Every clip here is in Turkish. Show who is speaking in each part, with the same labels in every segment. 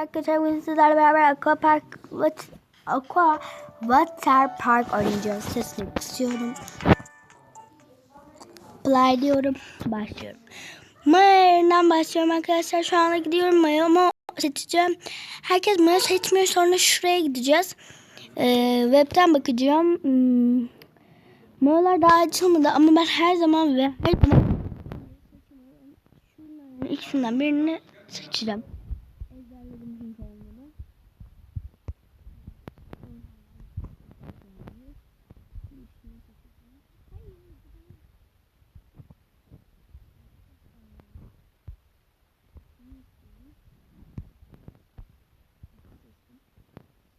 Speaker 1: Arkadaşlar bugün sizlerle beraber Aqua Park Aqua Water Park oynayacağız. Sesini kısıyorum. Play diyorum. Başlıyorum. Maya'dan başlıyorum arkadaşlar. Şu anda gidiyorum. Maya'mı seçeceğim. Herkes Maya seçmiyor. Sonra şuraya gideceğiz. Ee, webten bakacağım. Hmm. Mayalar daha açılmadı ama ben her zaman ve her zaman ikisinden birini seçeceğim. Ezberledim çünkü onları.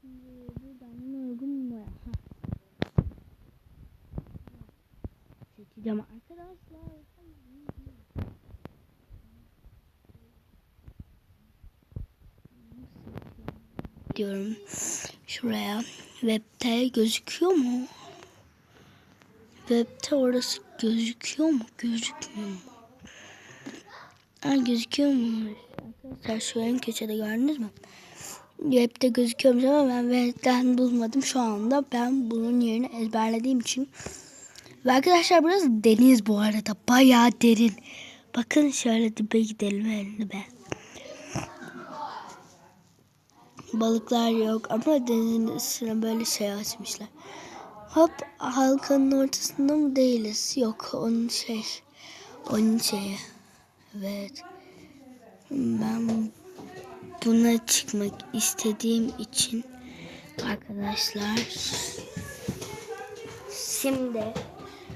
Speaker 1: Şimdi buradan uygun mu? Ha. Seçeceğim arkadaşlar. Diyorum şuraya. Web'te gözüküyor mu? Web'te orası gözüküyor mu? Gözükmüyor mu? Ha, gözüküyor mu? Arkadaşlar şu en köşede gördünüz mü? Web'te gözüküyormuş ama ben web'ten bulmadım şu anda. Ben bunun yerini ezberlediğim için. Ve arkadaşlar burası deniz bu arada. Bayağı derin. Bakın şöyle dibe gidelim elime. Balıklar yok ama denizin üstüne böyle şey açmışlar. Hop halkanın ortasında mı değiliz? Yok onun şey. Onun şeyi. Evet. Ben buna çıkmak istediğim için arkadaşlar şimdi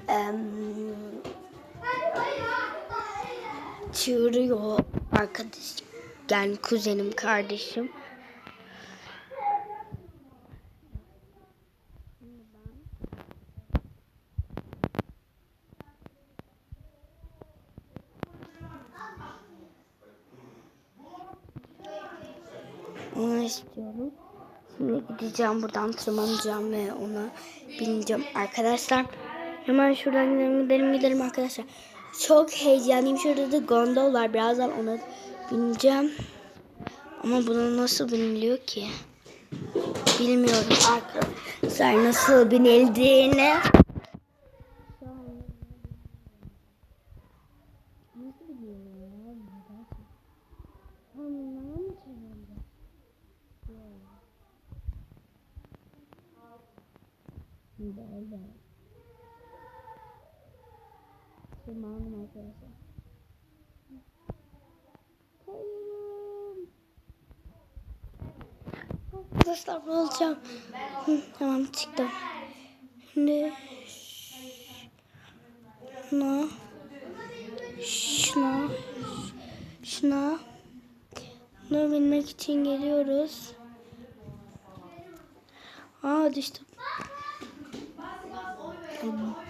Speaker 1: em, çığırıyor arkadaşım yani kuzenim kardeşim Onu istiyorum. Şimdi gideceğim buradan tırmanacağım ve ona bineceğim arkadaşlar. Hemen şuradan gidelim gidelim gidelim arkadaşlar. Çok heyecanlıyım. Şurada da gondol var. Birazdan ona bineceğim. Ama buna nasıl biniliyor ki? Bilmiyorum arkadaşlar nasıl binildiğini. Nasıl biniliyor ya? Anlamadım. Böyle. Tırmandım arkadaşlar. Kayıyorum. Arkadaşlar ne olacağım? Hı, tamam çıktım. Şimdi şuna şuna şuna bunu bilmek için geliyoruz. Aa düştüm. Mert!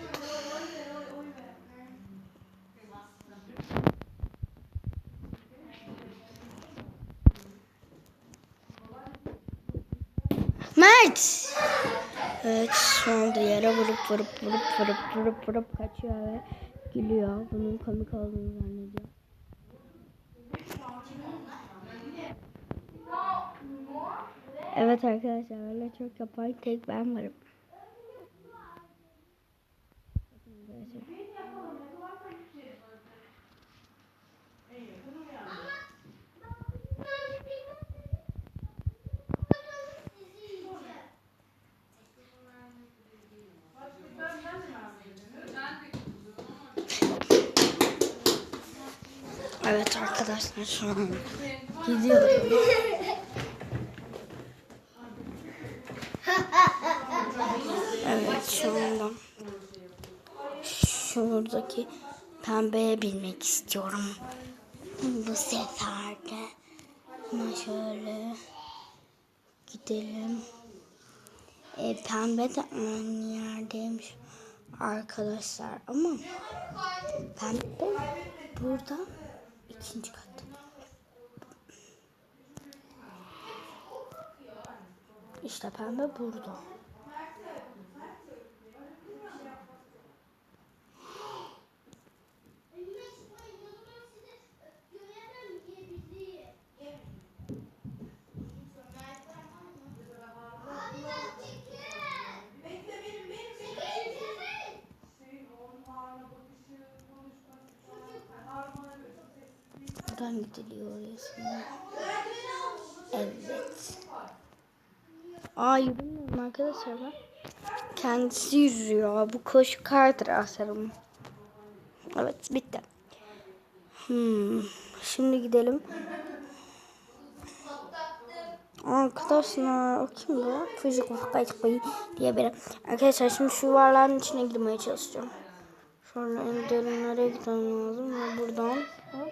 Speaker 1: Evet şu anda yere vurup vurup vurup vurup vurup vurup kaçıyor ve gülüyor. Bunun komik olduğunu zannediyor. Evet arkadaşlar öyle çok yapan tek ben varım. Evet arkadaşlar şu an gidiyorum. Evet şu anda şuradaki pembeye binmek istiyorum. Bu sefer de ama şöyle gidelim. E, pembe de aynı yerdeymiş arkadaşlar ama pembe burada ikinci kat. İşte pembe burada. Buradan gidiliyor şimdi. Evet. Aa yürümüyorum arkadaşlar ben. Kendisi yürüyor. Bu koşu kardır asarım. Evet bitti. Hmm. Şimdi gidelim. Arkadaşlar o kimdi o? Çocuk vakayet koyu diye biri. Arkadaşlar şimdi şu varların içine girmeye çalışacağım. Sonra en derinlere gitmem lazım ve buradan hop.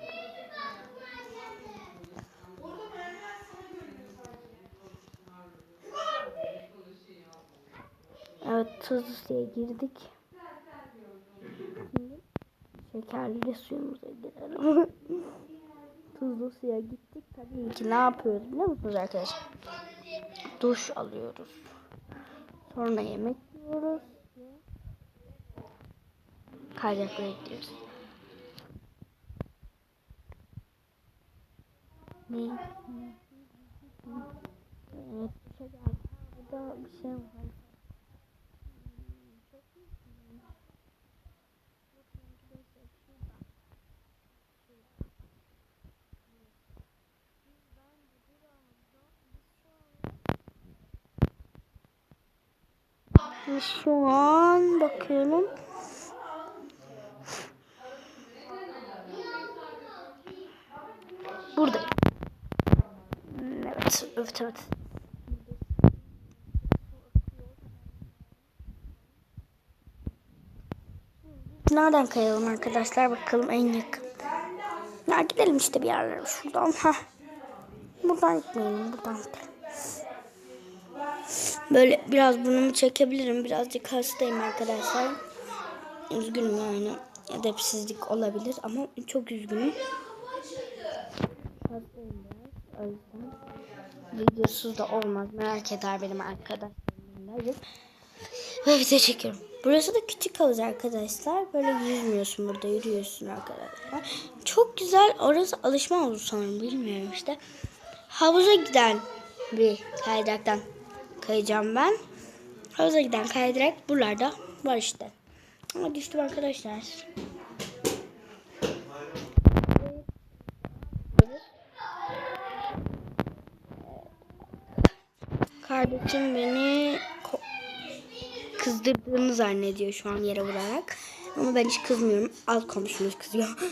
Speaker 1: Tuzlu suya girdik. Şekerli suyumuza girelim. tuzlu suya gittik. Tabii ki ne yapıyoruz biliyor musunuz arkadaşlar? Duş alıyoruz. Sonra yemek yiyoruz. Kaynaklara gidiyoruz. Ne? Evet. Burada bir şey var. Şu an bakıyorum. Burada. Evet, evet, evet. Nereden kayalım arkadaşlar? Bakalım en yakın. Ya gidelim işte bir yerlere şuradan. Heh. Buradan gitmeyelim, buradan gidelim. Böyle biraz burnumu çekebilirim. Birazcık hastayım arkadaşlar. Üzgünüm yani. Edepsizlik olabilir ama çok üzgünüm. Hastayım biraz. O yüzden videosuz da olmaz. Merak eder benim arkadaşlarım. Ve video çekiyorum. Burası da küçük havuz arkadaşlar. Böyle yüzmüyorsun burada yürüyorsun arkadaşlar. Çok güzel. Orası alışma havuzu sanırım bilmiyorum işte. Havuza giden bir kaydıraktan kayacağım ben. Havuza giden kaydırak buralarda var işte. Ama düştüm arkadaşlar. Kardeşim beni kızdırdığını zannediyor şu an yere vurarak. Ama ben hiç kızmıyorum. Alt komşumuz kızıyor.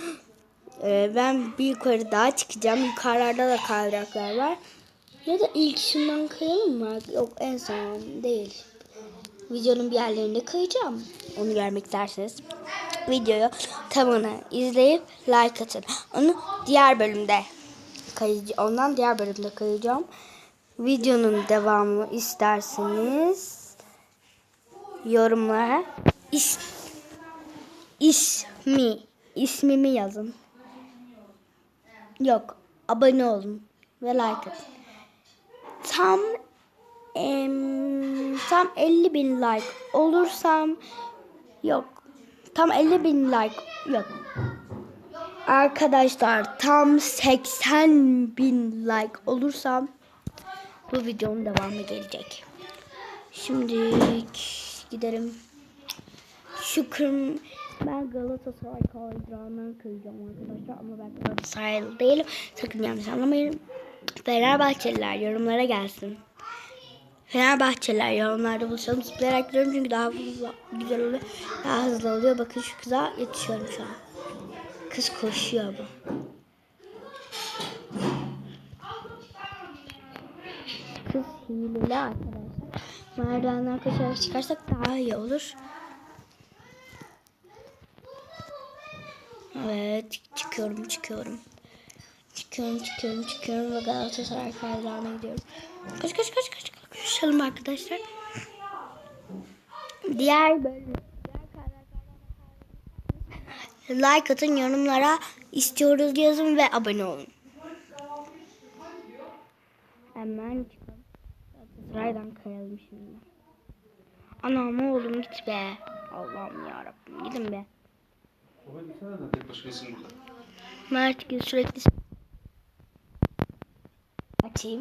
Speaker 1: Ee, ben bir yukarı daha çıkacağım. Yukarılarda da kaydıraklar var. Ya da ilk şundan kayalım mı? Yok en son değil. Videonun bir yerlerinde kayacağım. Onu görmek isterseniz videoyu tamamını izleyip like atın. Onu diğer bölümde kayacağım. Ondan diğer bölümde kayacağım. Videonun devamını isterseniz yorumlara is, ismi ismimi yazın. Yok abone olun ve like atın. Tam em, tam 50 bin like olursam yok tam 50 bin like yok arkadaşlar tam 80 bin like olursam bu videonun devamı gelecek. Şimdi gidelim. Şu kırm ben Galatasaray kaydırağından kayacağım arkadaşlar ama ben Galatasaraylı değilim. Sakın yanlış anlamayın. Fenerbahçeliler yorumlara gelsin. Fenerbahçeliler yorumlarda buluşalım. Zıplayarak gidiyorum çünkü daha hızlı, güzel oluyor. Daha hızlı oluyor. Bakın şu kıza yetişiyorum şu an. Kız koşuyor bu. Kız hileli arkadaşlar. Merdivenden koşarak çıkarsak daha iyi olur. Evet çıkıyorum çıkıyorum. Çıkıyorum çıkıyorum çıkıyorum ve Galatasaray kaydağına gidiyorum. Koş koş koş koş. Koşalım arkadaşlar. Diğer bölüm. Like atın yorumlara istiyoruz yazın ve abone olun. Hemen çıkalım. Galatasaray'dan kayalım şimdi. Anam oğlum git be. Allah'ım yarabbim gidin be.
Speaker 2: Baba gitsene de tek başkasın burada.
Speaker 1: Mert gün sürekli team.